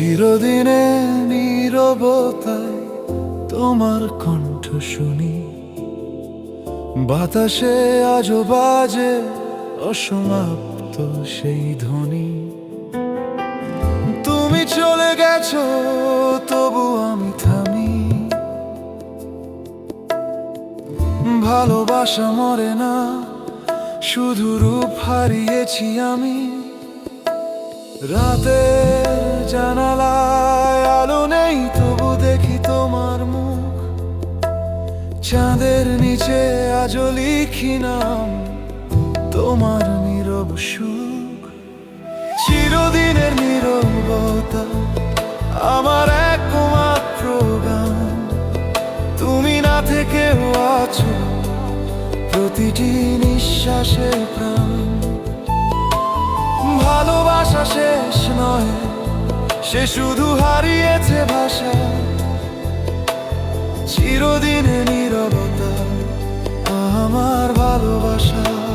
চিরদিনে নীরবতায় তোমার কণ্ঠ শুনি। বাতাসে আজও বাজে অসমাপ্ত সেই ধ্বনি। তুমি চলে গেছো, তবু আমি থামি। ভালোবাসা মরে না, শুধু রূপ হারিয়েছি আমি। রাতের জানালায় আলো নেই, তবু দেখি তোমার মুখ। চাঁদের নিচে আজও লিখি নাম, তোমার নীরব সুখ। চিরদিনের নীরবতা, আমার একমাত্র গান। তুমি না থেকেও আছো, প্রতিটি নিঃশ্বাসে প্রাণ। ভালোবাসা শেষ নয় সে শুধু হারিয়েছে ভাষা। চিরদিনে নীরবতা আমার ভালোবাসা।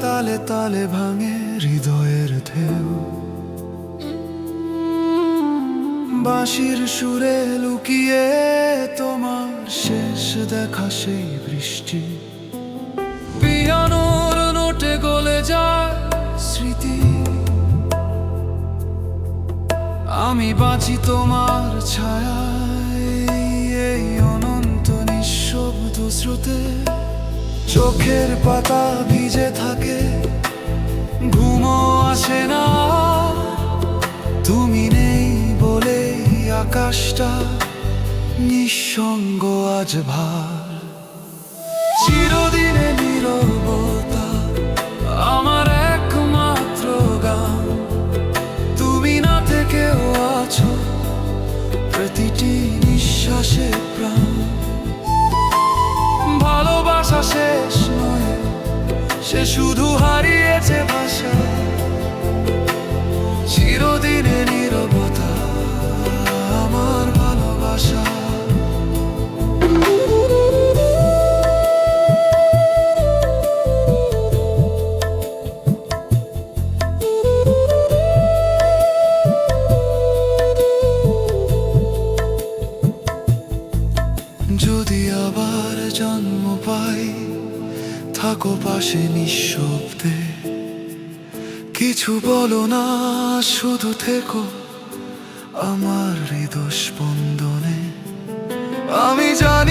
তালে তালে ভাঙে হৃদয়ের ঢেউ। বাঁশির সুরে লুকিয়ে তোমার শেষ দেখা সেই বৃষ্টি। পিয়ানোর নোটে গলে যায় স্মৃতি। আমি বাঁচি তোমার ছায়ায় এই অনন্ত নিঃশব্দ স্রোতে। চোখের পাতা ভিজে থাকে। ঘুমো আসে না। তুমি নেই বলে আকাশটা নিঃসঙ্গ আজ ভার। সে শুধু থাকো পাশে নিঃশব্দে। কিছু বলো না শুধু থেকো আমার হৃদয় স্পন্দনে আমি জানি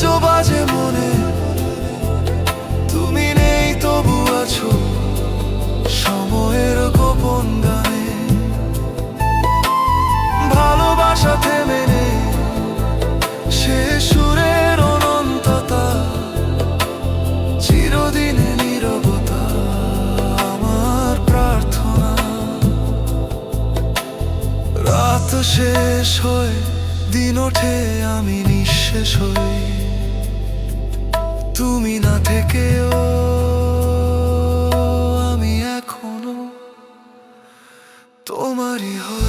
আজও বাজে মনে। তুমি নেই তবু আছো সময়ের গোপন গানে। ভালোবাসা থেমে নেই, সে সুরের অনন্ততা, চিরদিনে নীরবতা আমার প্রার্থনা। রাত শেষ হয়, দিন ওঠে, আমি তুমি না থেকেও আমি এখনও তোমারই হয়